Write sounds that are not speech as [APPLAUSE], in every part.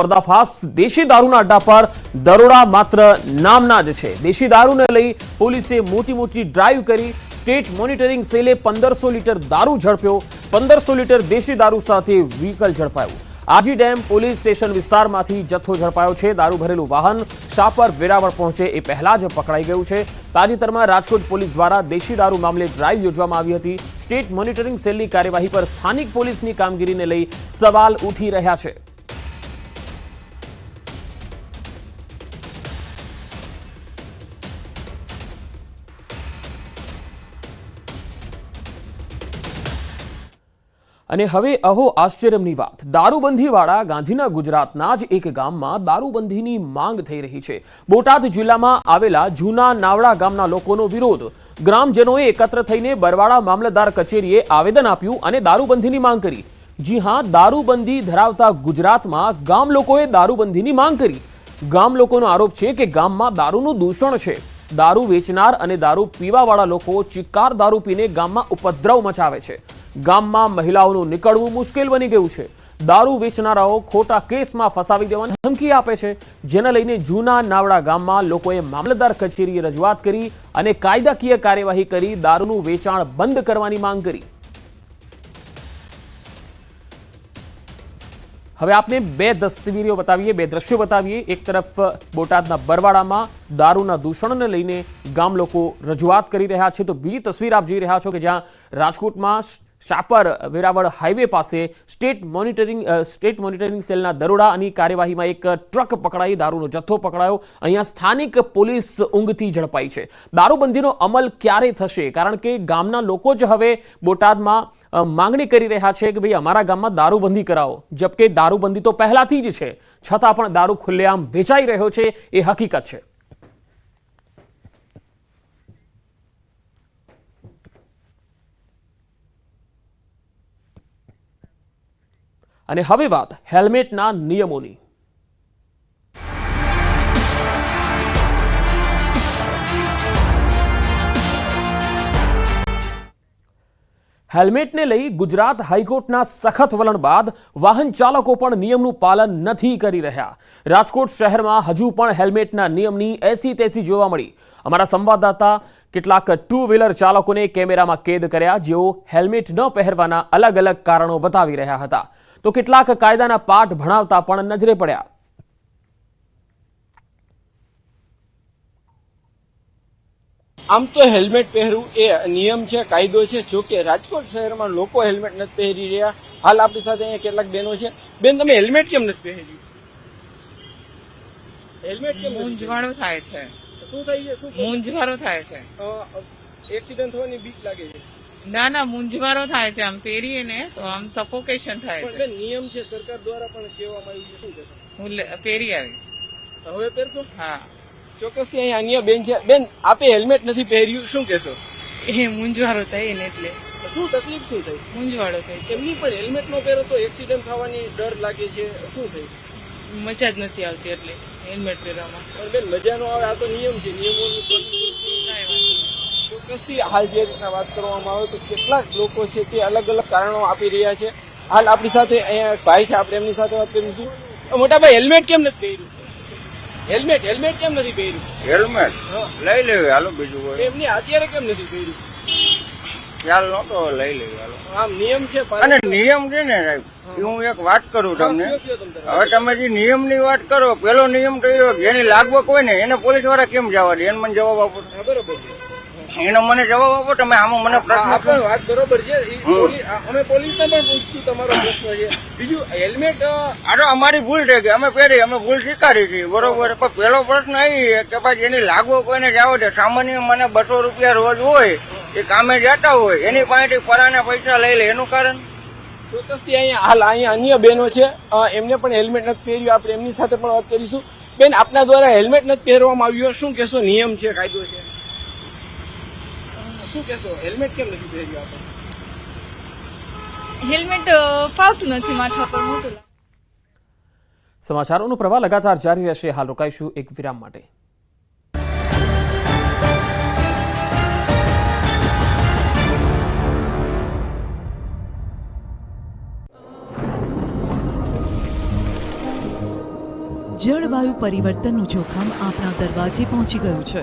પર્દાફાશ દેશી દારૂના અડ્ડા પર દરોડા માત્ર નામના જ છે. દેશી દારૂને લઈ પોલીસે મોટી મોટી ડ્રાઈવ કરી. સ્ટેટ મોનિટરિંગ સેલે પંદરસો લીટર દારૂ ઝડપ્યો. પંદરસો લીટર દેશી દારૂ સાથે વ્હીકલ ઝડપાયું. આજી ડેમ પોલીસ સ્ટેશન વિસ્તારમાંથી જથ્થો ઝડપાયો છે. દારૂ ભરેલું વાહન શાપર વેરાવળ પહોંચે એ પહેલા જ પકડાઈ ગયું છે. તાજેતરમાં રાજકોટ પોલીસ દ્વારા દેશી દારૂ મામલે ડ્રાઈવ યોજવામાં આવી હતી. સ્ટેટ મોનિટરિંગ સેલની કાર્યવાહી પર સ્થાનિક પોલીસની કામગીરીને લઈ સવાલ ઉઠી રહ્યા છે. અને હવે અહો આશ્ચર્યની વાત. દારૂબંધીવાળા ગાંધીના ગુજરાતના જ એક ગામમાં દારૂબંધીની માંગ થઈ રહી છે. બોટાદ જિલ્લામાં આવેલા જૂના નાવડા ગામના લોકોનો વિરોધ. ગ્રામજનોએ એકત્ર થઈને બરવાડા મામલતદાર કચેરીએ આવેદન આપ્યું અને દારૂબંધીની માંગ કરી. જી હા, દારૂબંધી ધરાવતા ગુજરાતમાં ગામ લોકોએ દારૂબંધીની માંગ કરી. ગામ લોકોનો આરોપ છે કે ગામમાં દારૂનું દૂષણ છે. દારૂ વેચનાર અને દારૂ પીવાવાળા લોકો ચિક્કાર દારૂ પીને ગામમાં ઉપદ્રવ મચાવે છે. ગામમાં મહિલાઓનું નીકળવું મુશ્કેલ બની ગયું છે. દારૂ વેચનારાઓ ખોટા કેસમાં ફસાવી દેવાની ધમકી આપે છે. જેને લઈને જૂના નાવડા ગામમાં લોકોએ મામલતદાર કચેરીએ રજૂઆત કરી અને કાયદાકીય કાર્યવાહી કરી દારૂનું વેચાણ બંધ કરવાની માંગ કરી. હવે આપને બે તસવીરો બતાવીએ, બે દ્રશ્યો બતાવીએ. એક તરફ બોટાદના બરવાડામાં દારૂના દૂષણને લઈને ગામ લોકો રજૂઆત કરી રહ્યા છે. તો બીજી તસવીર આપ જોઈ રહ્યા છો કે જ્યાં રાજકોટમાં શાપર વેરાવળ હાઈવે પાસે સ્ટેટ મોનિટરિંગ સ્ટેટ મોનિટરિંગ સેલના દરોડાની કાર્યવાહીમાં એક ટ્રક પકડાઈ, દારૂનો જથ્થો પકડાયો. અહીંયા સ્થાનિક પોલીસ ઊંઘથી ઝડપાઈ છે. દારૂબંધીનો અમલ ક્યારે થશે? કારણ કે ગામના લોકો જ હવે બોટાદમાં માંગણી કરી રહ્યા છે કે ભાઈ અમારા ગામમાં દારૂબંધી કરાવો. જબકે દારૂબંધી તો પહેલાથી જ છે. છતાં પણ દારૂ ખુલ્લેઆમ વેચાઈ રહ્યો છે, એ હકીકત છે. અને હવે વાત હેલ્મેટના નિયમોની. હેલ્મેટને લઈ ગુજરાત હાઈકોર્ટના સખત વલણ બાદ વાહન ચાલકો પણ નિયમનું પાલન નથી કરી રહ્યા. રાજકોટ શહેરમાં હજુ પણ હેલ્મેટના નિયમની એસી તેસી જોવા મળી. અમારા સંવાદદાતા કેટલાક ટુ વ્હીલર ચાલકોને કેમેરામાં કેદ કર્યા, જેઓ હેલ્મેટ ન પહેરવાના અલગ અલગ કારણો બતાવી રહ્યા હતા. તો કેટલાક કાયદાના પાઠ ભણાવતા પણ નજરે પડ્યા. આમ તો હેલ્મેટ પહેરવું એ નિયમ છે કાયદો છે. જો કે રાજકોટ શહેરમાં લોકો હેલ્મેટ નથી પહેરી રહ્યા. હાલ આપણી સાથે અહીંયા કેટલાક બહેનો છે. બેન તમે હેલ્મેટ કેમ નથી પહેર્યું? હેલ્મેટ કેમ નથી થાય છે? શું થાય છે? શું મૂંઝવણો થાય છે. એક્સિડન્ટ થવાની બીક લાગે છે. ના ના મૂંઝવારો થાય છે. આમ પહેરીએ ને તો આમ સફોકેશન થાય છે. નિયમ છે સરકાર દ્વારા પણ કહેવામાં આવ્યું શું કહેશો? હું પહેરી આવીશ. હવે પહેરશો? હા. ચોક્કસ અહીંયા અન્ય બેન છે. બેન આપે હેલ્મેટ નથી પહેર્યું શું કહેશો? એ મૂંઝવારો થાય ને એટલે. શું તકલીફ શું થઈ? મૂંઝવાળો થાય છે. એમની પણ હેલ્મેટ નો પહેરો તો એક્સિડન્ટ થવાની ડર લાગે છે. શું થયું મજા જ નથી આવતી એટલે હેલ્મેટ પહેરવામાં. પણ બેન મજા નો આવે. આ તો નિયમ છે. નિયમોનું પાલન કરવું. કાંઈ વાંધો નહીં. ચોક્કસથી હાલ જે રીતના વાત કરવામાં આવે તો કેટલાક લોકો છે તે અલગ અલગ કારણો આપી રહ્યા છે. હાલ આપણી સાથે અહીંયા ભાઈ છે આપણે એમની સાથે વાત કરીશું. મોટા ભાઈ હેલ્મેટ કેમ નથી પહેર્યું? હેલ્મેટ હેલ્મેટ કેમ નથી પહેર્યું? હેલ્મેટ? હા. લઈ લેવું હાલો બીજું કોઈ. એમની અત્યારે કેમ નથી પહેર્યું? ખ્યાલ નતો લઈ લેવી હાલો. આમ નિયમ છે અને નિયમ છે ને સાહેબ હું. એક વાત કરું તમને. હવે તમે જે નિયમની વાત કરો પેલો નિયમ તો એવો જેની લાગવક હોય ને એને પોલીસવાળા કેમ જવા દે? એને મને જવાબ આપો. બરોબર એનો મને જવાબ આપો તમે આમાં મને પ્રશ્ન વાત બરોબર છે. અમે પોલીસને પણ પૂછશું તમારો [COUGHS] પ્રશ્ન છે. બીજું હેલ્મેટ અરે અમારી ભૂલ છે કે અમે પહેરી અમે ભૂલ સ્વીકારી છે. બરોબર. પણ પેલો પ્રશ્ન એ છે કે ભાઈ એની લાગવો કોઈને જાવ છે? સામાન્ય મને બસો રૂપિયા રોજ હોય એ કામે જતા હોય એની પાસેથી પરાના પૈસા લઈ લે. એનું કારણ? ચોક્કસથી અહીંયા હાલ અહીંયા અન્ય બહેનો છે. એમને પણ હેલ્મેટ નથી પહેર્યું. આપણે એમની સાથે પણ વાત કરીશું. બેન આપના દ્વારા હેલ્મેટ નથી પહેરવામાં આવ્યું. શું કહેશો? નિયમ છે કાયદો છે. શું કહેશો? હેલ્મેટ કેમ નથી પહેર્યું આપણે હેલ્મેટ ફાવતું નથી માથા પર મોટું સમાચારોનો પ્રવાહ લગાતાર જારી રહેશે. હાલ રોકાઈશું એક વિરામ માટે. જળવાયુ પરિવર્તનનું જોખમ આપણા દરવાજે પહોંચી ગયું છે.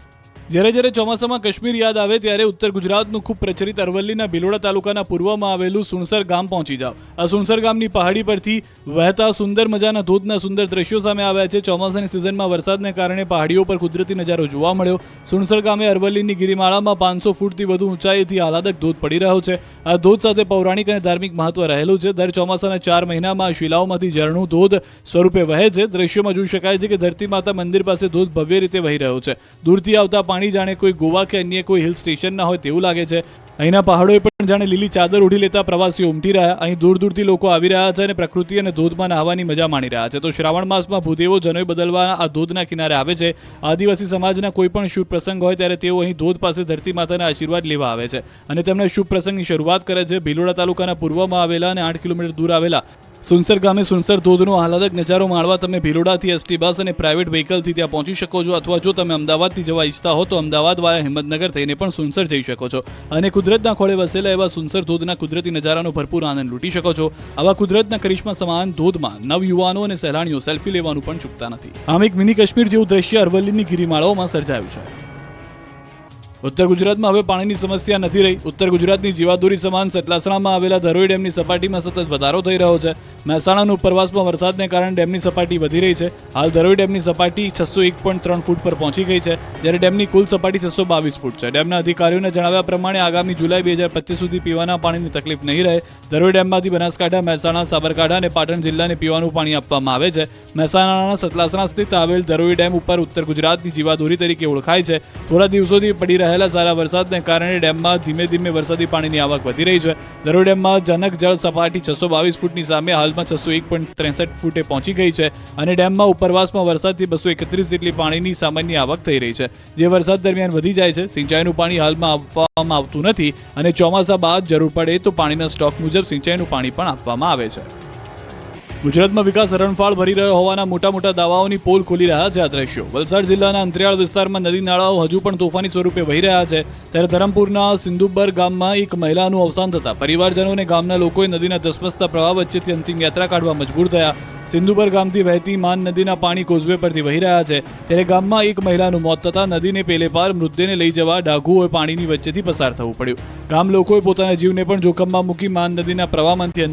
જ્યારે જ્યારે ચોમાસામાં કાશ્મીર યાદ આવે ત્યારે ઉત્તર ગુજરાતનું ખૂબ પ્રચલિત અરવલ્લીના ભિલોડા તાલુકાના પૂર્વમાં આવેલું સુણસર ગામ પહોંચી જાઓ. આ સુણસર ગામની પહાડી પરથી વહેતા સુંદર મજાના ધોધના સુંદર દ્રશ્યો સામે આવ્યા છે. ચોમાસાની સિઝનમાં વરસાદને કારણે પહાડીઓ પર કુદરતી નજારો જોવા મળ્યો. સુણસર ગામે અરવલ્લીની ગિરિમાળામાં પાંચસો ફૂટથી વધુ ઊંચાઈથી આહલાદક ધોધ પડી રહ્યો છે. આ ધોધ સાથે પૌરાણિક અને ધાર્મિક મહત્વ રહેલું છે. દર ચોમાસાના ચાર મહિનામાં શિલાઓમાંથી ઝરણું ધોધ સ્વરૂપે વહે છે. દ્રશ્યોમાં જોઈ શકાય છે કે ધરતી માતા મંદિર પાસે ધોધ ભવ્ય રીતે વહી રહ્યો છે. દૂરથી આવતા પાણી જાણે કોઈ ગોવા કે અન્ય કોઈ હિલ સ્ટેશન ના હોય તેવું લાગે છે. અહીંના પહાડોએ પણ જાણે લીલી ચાદર ઉડી લેતા પ્રવાસીઓ ઉમટી રહ્યા. અહીં દૂર દૂરથી લોકો આવી રહ્યા છે અને પ્રકૃતિ અને ધોધમાં નહાવાની મજા માણી રહ્યા છે. તો શ્રાવણ માસમાં ભૂદેવો જનોય બદલવા આ ધોધના કિનારે આવે છે. આદિવાસી સમાજના કોઈ પણ શુભ પ્રસંગ હોય ત્યારે તેઓ અહીં ધોધ પાસે ધરતી માતાના આશીર્વાદ લેવા આવે છે. અને તેમના શુભ પ્રસંગની શરૂઆત કરે છે. ભીલોડા તાલુકાના પૂર્વમાં આવેલા અને આઠ કિલોમીટર દૂર આવેલા સુનસર ગામે સુનસર ધોધનો આહલાદક નજારો માણવા તમે ભીલોડાથી એસટી બસ અને પ્રાઇવેટ વ્હીકલથી ત્યાં પહોંચી શકો છો અથવા જો તમે અમદાવાદથી જવા ઈચ્છતા હો તો અમદાવાદ વાયા હિંમતનગર થઈને પણ સુનસર જઈ શકો છો. અને કુદરતના ખોળે વસેલા એવા સુનસર ધોધના કુદરતી નજારાનો ભરપૂર આનંદ લૂંટી શકો છો. આવા કુદરતના કરિશ્મા સમાન ધોધમાં નવયુવાનો અને સહેલાણીઓ સેલ્ફી લેવાનું પણ ચૂકતા નથી. આમ એક મિની કાશ્મીર જેવું દ્રશ્ય અરવલ્લીની ગિરિમાળાઓમાં સર્જાયું છે. ઉત્તર ગુજરાતમાં હવે પાણીની સમસ્યા નથી રહી. ઉત્તર ગુજરાતની જીવાદોરી સમાન સતલાસણામાં આવેલા ધરોઈ ડેમની સપાટીમાં સતત વધારો થઈ રહ્યો છે. મહેસાણાના ઉપરવાસમાં વરસાદને કારણે ડેમની સપાટી વધી રહી છે. હાલ ધરોઈ ડેમની સપાટી છસો એક પોઈન્ટ ત્રણ ફૂટ પર પહોંચી ગઈ છે, જ્યારે ડેમની કુલ સપાટી છસો બાવીસ ફૂટ છે. ડેમના અધિકારીઓને જણાવ્યા પ્રમાણે આગામી જુલાઈ બે હજાર પચીસ સુધી પીવાના પાણીની તકલીફ નહીં રહે. ધરોઈ ડેમમાંથી બનાસકાંઠા, મહેસાણા, સાબરકાંઠા અને પાટણ જિલ્લાને પીવાનું પાણી આપવામાં આવે છે. મહેસાણાના સતલાસણા સ્થિત આવેલ ધરોઈ ડેમ ઉપર ઉત્તર ગુજરાતની જીવાદોરી તરીકે ઓળખાય છે. થોડા દિવસોથી પડી રહેલા સારા વરસાદને કારણે ડેમમાં ધીમે ધીમે વરસાદી પાણીની આવક વધી રહી છે. ધરોઈ ડેમમાં જનક જળ સપાટી છસો બાવીસ ફૂટની સામે હાલમાં છસો એક પોઈન્ટ ત્રેસઠ ફૂટે પહોંચી ગઈ છે અને ડેમમાં ઉપરવાસમાં વરસાદથી બસો એકત્રીસ જેટલી પાણીની સામાન્ય આવક થઈ રહી છે. જે વરસાદ દરમિયાન વધી જાય છે, સિંચાઈનું પાણી હાલમાં આપવામાં આવતું નથી અને ચોમાસા બાદ જરૂર પડે તો પાણીના સ્ટોક મુજબ સિંચાઈનું પાણી પણ આપવામાં આવે છે. ગુજરાતમાં વિકાસ હરણફાળ ભરી રહ્યો હોવાના મોટા મોટા દાવાઓની પોલ ખોલી રહ્યા છે આ દ્રશ્યો. વલસાડ જિલ્લાના અંતરિયાળ વિસ્તારમાં નદી નાળાઓ હજુ પણ તોફાની સ્વરૂપે વહી રહ્યા છે. ત્યારે ધરમપુરના સિંધુબર ગામમાં એક મહિલાનું અવસાન થતા પરિવારજનો અને ગામના લોકોએ નદીના ધસમસતા પ્રવાહ વચ્ચેથી અંતિમ યાત્રા કાઢવા મજબૂર થયા. સિંધુબર ગામથી વહેતી માન નદીના પાણી કોઝવે પરથી વહી રહ્યા છે. ત્યારે ગામમાં એક મહિલાનું મોત થતા નદીને પેલે પાર મૃતદેહને લઈ જવા ડાઘુઓએ પાણીની વચ્ચેથી પસાર થવું પડ્યું. ગામ લોકોએ પોતાના જીવને પણ જોખમમાં મૂકી માન નદીના પ્રવાહમાંથી